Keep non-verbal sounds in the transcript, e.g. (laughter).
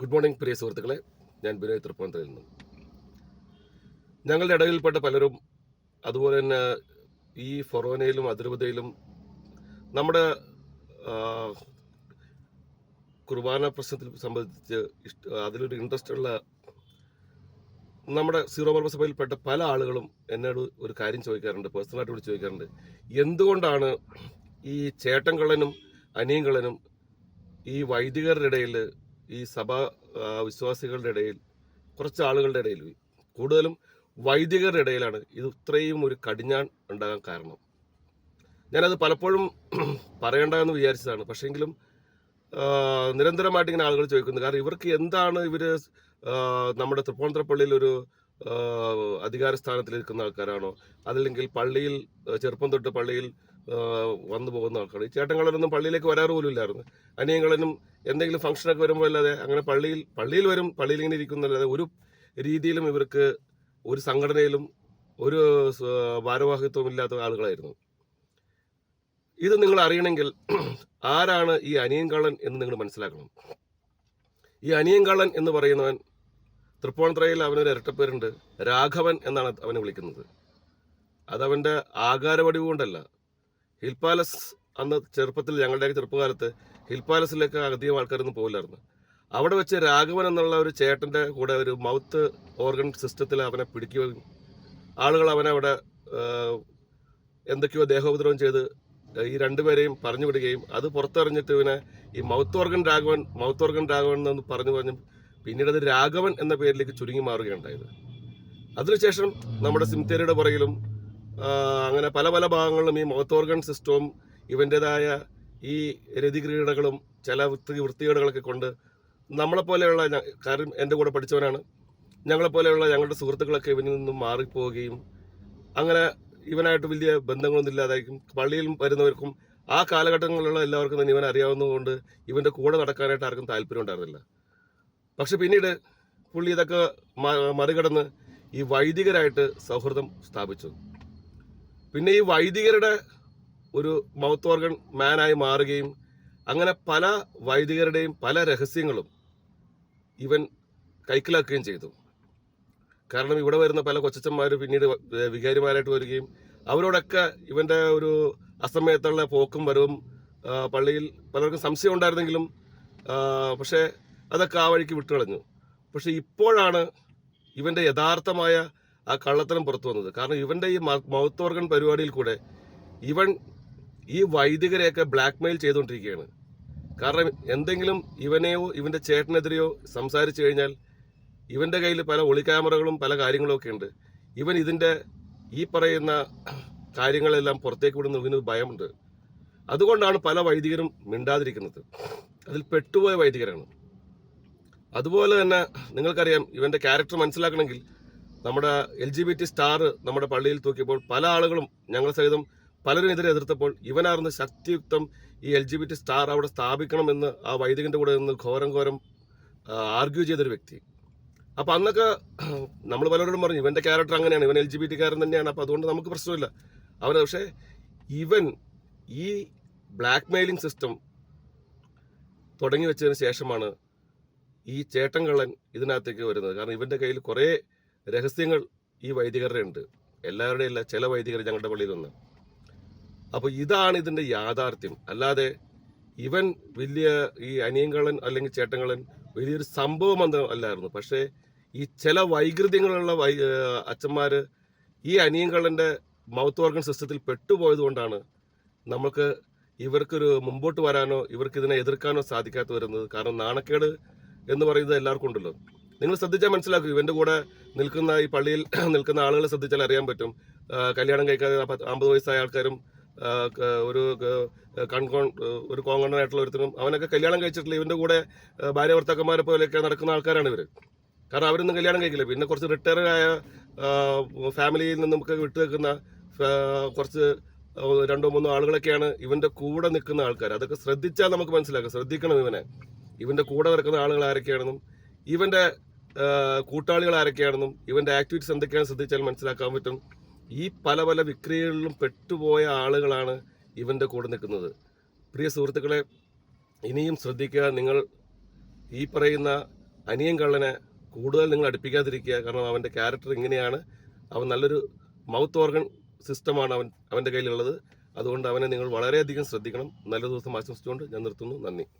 Good morning പ്രിയ സുഹൃത്തുക്കളെ. ഞാൻ ബിനോയ് തൃപ്പൂണിത്തറയിൽ നിന്നും. ഞങ്ങളുടെ ഇടയിൽപ്പെട്ട പലരും അതുപോലെ തന്നെ ഈ ഫൊറോനയിലും അതിരൂപതയിലും നമ്മുടെ കുർബാന പ്രശ്നത്തിൽ സംബന്ധിച്ച് ഇഷ്ട അതിലൊരു ഇൻട്രസ്റ്റ് ഉള്ള നമ്മുടെ സീറോ മലബാർ സഭയിൽപ്പെട്ട പല ആളുകളും എന്നോട് ഒരു കാര്യം ചോദിക്കാറുണ്ട് പേഴ്സണലായിട്ട് വിളിച്ച് ചോദിക്കാറുണ്ട്. എന്തുകൊണ്ടാണ് ഈ ചേട്ടൻകള്ളനും അനിയൻകള്ളനും ഈ വൈദികരുടെ ഇടയിൽ ഈ സഭ വിശ്വാസികളുടെ ഇടയിൽ കുറച്ച് ആളുകളുടെ ഇടയിൽ കൂടുതലും വൈദികരുടെ ഇടയിലാണ് ഇത് ഇത്രയും ഒരു കടിഞ്ഞാൺ ഉണ്ടാകാൻ കാരണം. ഞാനത് പലപ്പോഴും (clears throat) പറയണ്ടെന്ന് വിചാരിച്ചതാണ്. പക്ഷേങ്കിലും നിരന്തരമായിട്ട് ഇങ്ങനെ ആളുകൾ ചോദിക്കുന്നു കാരണം ഇവർക്ക് എന്താണ് ഇവർ നമ്മുടെ തൃപ്പൂണിത്തുറപ്പള്ളിയിൽ ഒരു അധികാര സ്ഥാനത്തിൽ ഇരിക്കുന്ന ആൾക്കാരാണോ? അതല്ലെങ്കിൽ പള്ളിയിൽ ചെറുപ്പം തൊട്ട് പള്ളിയിൽ വന്നു പോകുന്ന ആൾക്കാർ ഈ ചേട്ടങ്ങളൊന്നും പള്ളിയിലേക്ക് വരാറ് പോലും ഇല്ലായിരുന്നു. അനിയങ്ങളും എന്തെങ്കിലും ഫംഗ്ഷനൊക്കെ വരുമ്പോൾ അല്ലാതെ അങ്ങനെ പള്ളിയിൽ പള്ളിയിൽ വരും പള്ളിയിൽ ഇങ്ങനെ ഇരിക്കുന്നല്ലാതെ ഒരു രീതിയിലും ഇവർക്ക് ഒരു സംഘടനയിലും ഒരു ഭാരവാഹിത്വം ഇല്ലാത്ത ആളുകളായിരുന്നു. ഇത് നിങ്ങൾ അറിയണമെങ്കിൽ (clears throat) ആരാണ് ഈ അനിയൻകള്ളൻ എന്ന് നിങ്ങൾ മനസ്സിലാക്കണം. ഈ അനിയൻകള്ളൻ എന്ന് പറയുന്നവൻ തൃപ്പൂണിത്തറയിൽ അവനൊരു ഇരട്ടപ്പേരുണ്ട്. രാഘവൻ എന്നാണ് അവനെ വിളിക്കുന്നത്. അതവന്റെ ആകാരവടിവ് കൊണ്ടല്ല. ഹിൽ പാലസ് അന്ന് ചെറുപ്പത്തിൽ ഞങ്ങളുടെയൊക്കെ ചെറുപ്പകാലത്ത് ഹിൽ പാലസിലേക്ക് അധികം ആൾക്കാരൊന്നും പോകില്ലായിരുന്നു അവിടെ വെച്ച് രാഘവൻ എന്നുള്ള ഒരു ചേട്ടന്റെ കൂടെ ഒരു മൗത്ത് ഓർഗൻ സിസ്റ്റത്തിൽ അവനെ പിടിക്കുകയും ആളുകൾ അവനെ അവിടെ എന്തൊക്കെയോ ദേഹോപദ്രവം ചെയ്ത് ഈ രണ്ടുപേരെയും പറഞ്ഞു വിടുകയും അത് പുറത്തെറിഞ്ഞിട്ട് ഇവനെ ഈ mouth organ Raghavan mouth organ Raghavan എന്ന് പറഞ്ഞു പറഞ്ഞു പിന്നീട് അത് രാഘവൻ എന്ന പേരിലേക്ക് ചുരുങ്ങി മാറുകയുണ്ടായത്. അതിനുശേഷം നമ്മുടെ സിംതേരിയുടെ പുറകിലും അങ്ങനെ പല പല ഭാഗങ്ങളിലും ഈ മൗത്ത് ഓർഗൻ സിസ്റ്റവും ഇവന്റെതായ ഈ രതിക്രീഡകളും ചില വൃത്തി വൃത്തികേടുകളൊക്കെ കൊണ്ട് നമ്മളെപ്പോലെയുള്ള കാര്യം എന്റെ കൂടെ പഠിച്ചവനാണ്. ഞങ്ങളെപ്പോലെയുള്ള ഞങ്ങളുടെ സുഹൃത്തുക്കളൊക്കെ ഇവനിൽ നിന്നും മാറിപ്പോവുകയും അങ്ങനെ ഇവനായിട്ട് വലിയ ബന്ധങ്ങളൊന്നും ഇല്ലാതായിരിക്കും. പള്ളിയിൽ വരുന്നവർക്കും ആ കാലഘട്ടങ്ങളിലുള്ള എല്ലാവർക്കും തന്നെ ഇവൻ അറിയാവുന്നതുകൊണ്ട് ഇവന്റെ കൂടെ നടക്കാനായിട്ട് ആർക്കും താല്പര്യം ഉണ്ടായിരുന്നില്ല. പക്ഷെ പിന്നീട് പുള്ളി ഇതൊക്കെ മറികടന്ന് ഈ വൈദികരായിട്ട് സൗഹൃദം സ്ഥാപിച്ചു. പിന്നെ ഈ വൈദികരുടെ ഒരു മൗത്ത് ഓർഗൻ മാനായി മാറുകയും അങ്ങനെ പല വൈദികരുടെയും പല രഹസ്യങ്ങളും ഇവൻ കൈക്കലാക്കുകയും ചെയ്തു. കാരണം ഇവിടെ വരുന്ന പല കൊച്ചച്ചന്മാർ പിന്നീട് വികാരിമാരായിട്ട് വരികയും അവരോടൊക്കെ ഇവന്റെ ഒരു അസമയത്തുള്ള പോക്കും വരവും പള്ളിയിൽ പലർക്കും സംശയം ഉണ്ടായിരുന്നെങ്കിലും പക്ഷേ അതൊക്കെ ആ വഴിക്ക് വിട്ടുകളഞ്ഞു. പക്ഷെ ഇപ്പോഴാണ് ഇവന്റെ യഥാർത്ഥമായ ആ കള്ളത്തരം പുറത്തു വന്നത്. കാരണം ഇവന്റെ ഈ മൗത്ത് ഓർഗൻ പരിപാടിയിൽ കൂടെ ഇവൻ ഈ വൈദികരെയൊക്കെ ബ്ലാക്ക്മെയിൽ ചെയ്തുകൊണ്ടിരിക്കുകയാണ്. കാരണം എന്തെങ്കിലും ഇവനെയോ ഇവന്റെ ചേട്ടനെതിരെയോ സംസാരിച്ചു കഴിഞ്ഞാൽ ഇവന്റെ കയ്യിൽ പല ഒളിക്യാമറകളും പല കാര്യങ്ങളും ഒക്കെ ഉണ്ട്. ഇവൻ ഇതിന്റെ ഈ പറയുന്ന കാര്യങ്ങളെല്ലാം പുറത്തേക്ക് വിടുന്ന ഇവന് ഭയമുണ്ട്. അതുകൊണ്ടാണ് പല വൈദികരും മിണ്ടാതിരിക്കുന്നത്. അതിൽ പെട്ടുപോയ വൈദികരാണ്. അതുപോലെ തന്നെ നിങ്ങൾക്കറിയാം ഇവന്റെ ക്യാരക്ടർ മനസ്സിലാക്കണമെങ്കിൽ നമ്മുടെ L G B T star നമ്മുടെ പള്ളിയിൽ തൂക്കിയപ്പോൾ പല ആളുകളും ഞങ്ങൾ സഹിതം പലരും ഇതിനെ എതിർത്തപ്പോൾ ഇവനാർന്ന് ശക്തിയുക്തം ഈ L G B T star അവിടെ സ്ഥാപിക്കണമെന്ന് ആ വൈദികന്റെ കൂടെ നിന്ന് ഘോരം ഘോരം ആർഗ്യൂ ചെയ്തൊരു വ്യക്തി. അപ്പൊ അന്നൊക്കെ നമ്മൾ പലരോടും പറഞ്ഞു ഇവന്റെ ക്യാരക്ടർ അങ്ങനെയാണ് ഇവൻ എൽ ജി ബി ടി കാരൻ തന്നെയാണ്. അപ്പൊ അതുകൊണ്ട് നമുക്ക് പ്രശ്നമില്ല. അവന് പക്ഷേ ഇവൻ ഈ ബ്ലാക്ക് മെയിലിംഗ് സിസ്റ്റം തുടങ്ങി വെച്ചതിന് ശേഷമാണ് ഈ ചേട്ടൻ കള്ളൻ ഇതിനകത്തേക്ക് വരുന്നത്. കാരണം ഇവന്റെ കയ്യിൽ കുറേ രഹസ്യങ്ങൾ ഈ വൈദികരുടെ ഉണ്ട് എല്ലാവരുടെയും അല്ല ചില വൈദികർ ഞങ്ങളുടെ പള്ളിയിൽ നിന്ന്. അപ്പോൾ ഇതാണ് ഇതിന്റെ യാഥാർത്ഥ്യം. അല്ലാതെ ഇവൻ വലിയ ഈ അനിയങ്കളൻ അല്ലെങ്കിൽ ചേട്ടങ്ങളൻ വലിയൊരു സംഭവം അല്ലായിരുന്നു. പക്ഷേ ഈ ചില വൈകൃത്യങ്ങളുള്ള വൈ അച്ഛന്മാർ ഈ അനിയങ്കളന്റെ മൗത്ത് ഓർഗൻ സിസ്റ്റത്തിൽ പെട്ടുപോയത് കൊണ്ടാണ് നമുക്ക് ഇവർക്കൊരു മുമ്പോട്ട് വരാനോ ഇവർക്ക് ഇതിനെ എതിർക്കാനോ സാധിക്കാത്ത വരുന്നത്. കാരണം നാണക്കേട് എന്ന് പറയുന്നത് എല്ലാവർക്കും ഉണ്ടല്ലോ. നിങ്ങൾ ശ്രദ്ധിച്ചാൽ മനസ്സിലാക്കും. ഇവന്റെ കൂടെ നിൽക്കുന്ന ഈ പള്ളിയിൽ (clears throat) നിൽക്കുന്ന ആളുകളെ ശ്രദ്ധിച്ചാൽ അറിയാൻ പറ്റും. കല്യാണം കഴിക്കാതെ അമ്പത് വയസ്സായ ആൾക്കാരും ഒരു കൺകോൺ ഒരു കോങ്കണ്ണനായിട്ടുള്ള ഒരുത്തരും അവനൊക്കെ കല്യാണം കഴിച്ചിട്ടില്ല. ഇവന്റെ കൂടെ ഭാര്യ ഭർത്താക്കന്മാരെ പോലെയൊക്കെ നടക്കുന്ന ആൾക്കാരാണ് ഇവർ കാരണം അവരൊന്നും കല്യാണം കഴിക്കില്ല. പിന്നെ കുറച്ച് റിട്ടയർഡ് ആയ ഫാമിലിയിൽ നിന്ന് നമുക്ക് വിട്ടു നിൽക്കുന്ന കുറച്ച് രണ്ടോ മൂന്നോ ആളുകളൊക്കെയാണ് ഇവന്റെ കൂടെ നിൽക്കുന്ന ആൾക്കാർ. അതൊക്കെ ശ്രദ്ധിച്ചാൽ നമുക്ക് മനസ്സിലാക്കാം. ശ്രദ്ധിക്കണം ഇവനെ. ഇവന്റെ കൂടെ നിൽക്കുന്ന ആളുകൾ ആരൊക്കെയാണെന്നും ഇവന്റെ കൂട്ടാളികൾ ആരൊക്കെയാണെന്നും ഇവന്റെ ആക്ടിവിറ്റീസ് എന്തൊക്കെയാണ് ശ്രദ്ധിച്ചാൽ മനസ്സിലാക്കാൻ പറ്റും. ഈ പല പല വിക്രിയകളിലും പെട്ടുപോയ ആളുകളാണ് ഇവന്റെ കൂടെ നിൽക്കുന്നത്. പ്രിയ സുഹൃത്തുക്കളെ ഇനിയും ശ്രദ്ധിക്കുക നിങ്ങൾ ഈ പറയുന്ന അനിയൻ കള്ളനെ കൂടുതൽ നിങ്ങൾ അടുപ്പിക്കാതിരിക്കുക. കാരണം അവന്റെ ക്യാരക്ടർ ഇങ്ങനെയാണ്. അവൻ നല്ലൊരു മൗത്ത് ഓർഗൻ സിസ്റ്റമാണ് അവൻ അവന്റെ കയ്യിലുള്ളത്. അതുകൊണ്ട് അവനെ നിങ്ങൾ വളരെയധികം ശ്രദ്ധിക്കണം. നല്ല ദിവസം ആശംസിച്ചുകൊണ്ട് ഞാൻ നിർത്തുന്നു. നന്ദി.